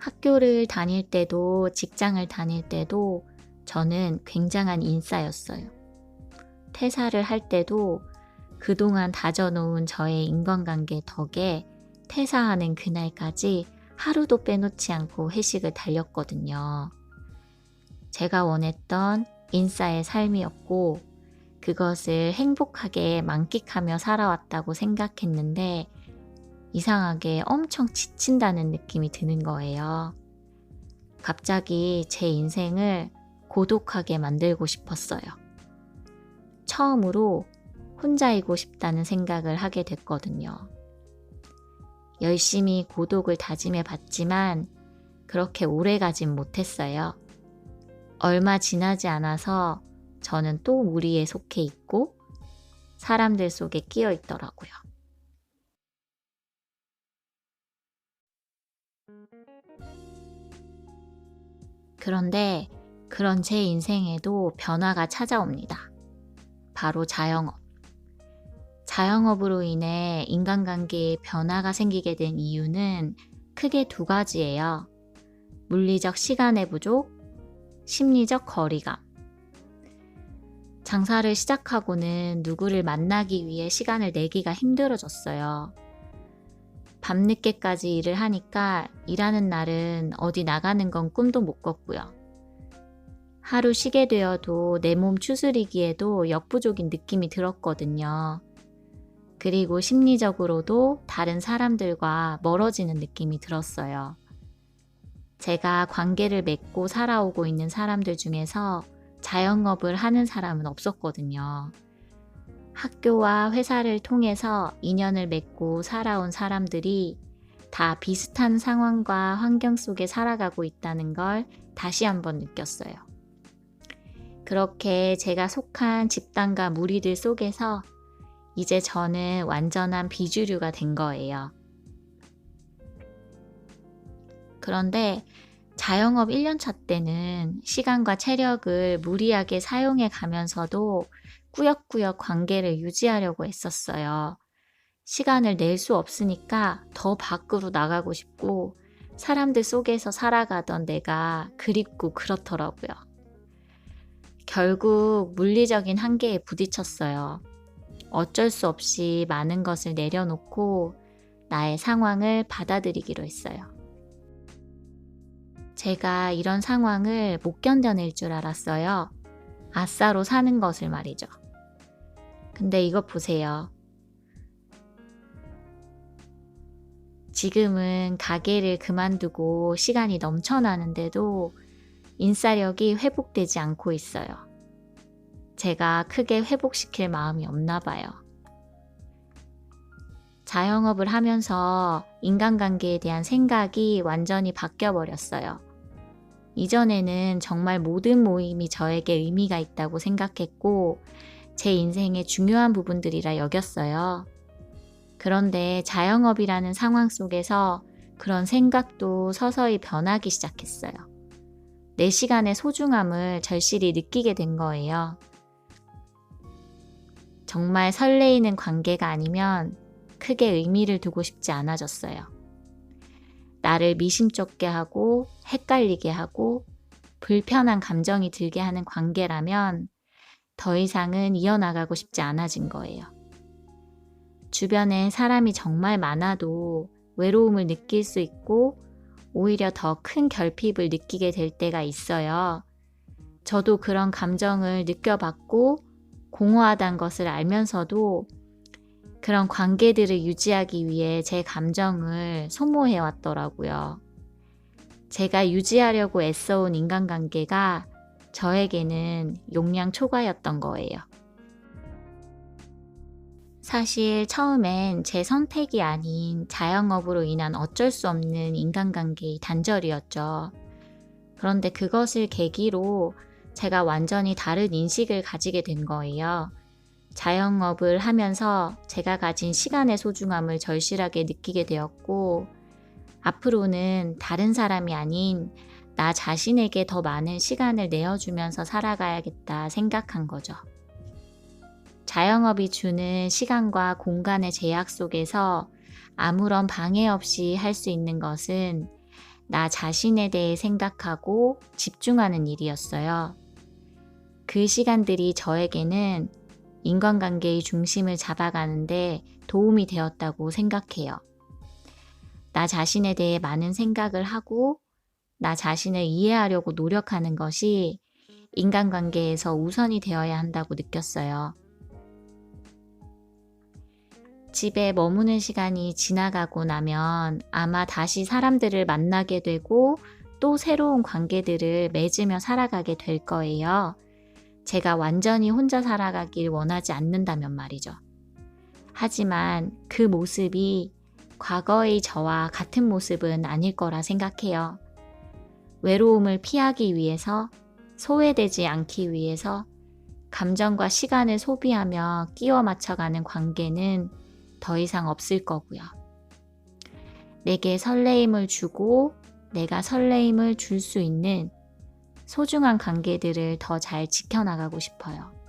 학교를 다닐 때도 직장을 다닐 때도 저는 굉장한 인싸였어요. 퇴사를 할 때도 그동안 다져놓은 저의 인간관계 덕에 퇴사하는 그날까지 하루도 빼놓지 않고 회식을 달렸거든요. 제가 원했던 인싸의 삶이었고 그것을 행복하게 만끽하며 살아왔다고 생각했는데 이상하게 엄청 지친다는 느낌이 드는 거예요. 갑자기 제 인생을 고독하게 만들고 싶었어요. 처음으로 혼자이고 싶다는 생각을 하게 됐거든요. 열심히 고독을 다짐해 봤지만 그렇게 오래 가진 못했어요. 얼마 지나지 않아서 저는 또 무리에 속해 있고 사람들 속에 끼어 있더라고요. 그런데 그런 제 인생에도 변화가 찾아옵니다. 바로 자영업. 자영업으로 인해 인간관계에 변화가 생기게 된 이유는 크게 두 가지예요. 물리적 시간의 부족, 심리적 거리감. 장사를 시작하고는 누구를 만나기 위해 시간을 내기가 힘들어졌어요. 밤늦게까지 일을 하니까 일하는 날은 어디 나가는 건 꿈도 못 꿨고요. 하루 쉬게 되어도 내 몸 추스리기에도 역부족인 느낌이 들었거든요. 그리고 심리적으로도 다른 사람들과 멀어지는 느낌이 들었어요. 제가 관계를 맺고 살아오고 있는 사람들 중에서 자영업을 하는 사람은 없었거든요. 학교와 회사를 통해서 인연을 맺고 살아온 사람들이 다 비슷한 상황과 환경 속에 살아가고 있다는 걸 다시 한번 느꼈어요. 그렇게 제가 속한 집단과 무리들 속에서 이제 저는 완전한 비주류가 된 거예요. 그런데 자영업 1년차 때는 시간과 체력을 무리하게 사용해 가면서도 꾸역꾸역 관계를 유지하려고 했었어요. 시간을 낼 수 없으니까 더 밖으로 나가고 싶고 사람들 속에서 살아가던 내가 그립고 그렇더라고요. 결국 물리적인 한계에 부딪혔어요. 어쩔 수 없이 많은 것을 내려놓고 나의 상황을 받아들이기로 했어요. 제가 이런 상황을 못 견뎌낼 줄 알았어요. 아싸로 사는 것을 말이죠. 근데 이것 보세요. 지금은 가게를 그만두고 시간이 넘쳐나는데도 인싸력이 회복되지 않고 있어요. 제가 크게 회복시킬 마음이 없나 봐요. 자영업을 하면서 인간관계에 대한 생각이 완전히 바뀌어 버렸어요. 이전에는 정말 모든 모임이 저에게 의미가 있다고 생각했고, 제 인생의 중요한 부분들이라 여겼어요. 그런데 자영업이라는 상황 속에서 그런 생각도 서서히 변하기 시작했어요. 내 시간의 소중함을 절실히 느끼게 된 거예요. 정말 설레이는 관계가 아니면 크게 의미를 두고 싶지 않아졌어요. 나를 미심쩍게 하고 헷갈리게 하고 불편한 감정이 들게 하는 관계라면 더 이상은 이어나가고 싶지 않아진 거예요. 주변에 사람이 정말 많아도 외로움을 느낄 수 있고 오히려 더 큰 결핍을 느끼게 될 때가 있어요. 저도 그런 감정을 느껴봤고 공허하다는 것을 알면서도 그런 관계들을 유지하기 위해 제 감정을 소모해 왔더라고요. 제가 유지하려고 애써온 인간관계가 저에게는 용량 초과였던 거예요. 사실 처음엔 제 선택이 아닌 자영업으로 인한 어쩔 수 없는 인간관계의 단절이었죠. 그런데 그것을 계기로 제가 완전히 다른 인식을 가지게 된 거예요. 자영업을 하면서 제가 가진 시간의 소중함을 절실하게 느끼게 되었고, 앞으로는 다른 사람이 아닌 나 자신에게 더 많은 시간을 내어주면서 살아가야겠다 생각한 거죠. 자영업이 주는 시간과 공간의 제약 속에서 아무런 방해 없이 할 수 있는 것은 나 자신에 대해 생각하고 집중하는 일이었어요. 그 시간들이 저에게는 인간관계의 중심을 잡아가는데 도움이 되었다고 생각해요. 나 자신에 대해 많은 생각을 하고 나 자신을 이해하려고 노력하는 것이 인간관계에서 우선이 되어야 한다고 느꼈어요. 집에 머무는 시간이 지나가고 나면 아마 다시 사람들을 만나게 되고 또 새로운 관계들을 맺으며 살아가게 될 거예요. 제가 완전히 혼자 살아가길 원하지 않는다면 말이죠. 하지만 그 모습이 과거의 저와 같은 모습은 아닐 거라 생각해요. 외로움을 피하기 위해서, 소외되지 않기 위해서, 감정과 시간을 소비하며 끼워 맞춰가는 관계는 더 이상 없을 거고요. 내게 설레임을 주고 내가 설레임을 줄 수 있는 소중한 관계들을 더 잘 지켜나가고 싶어요.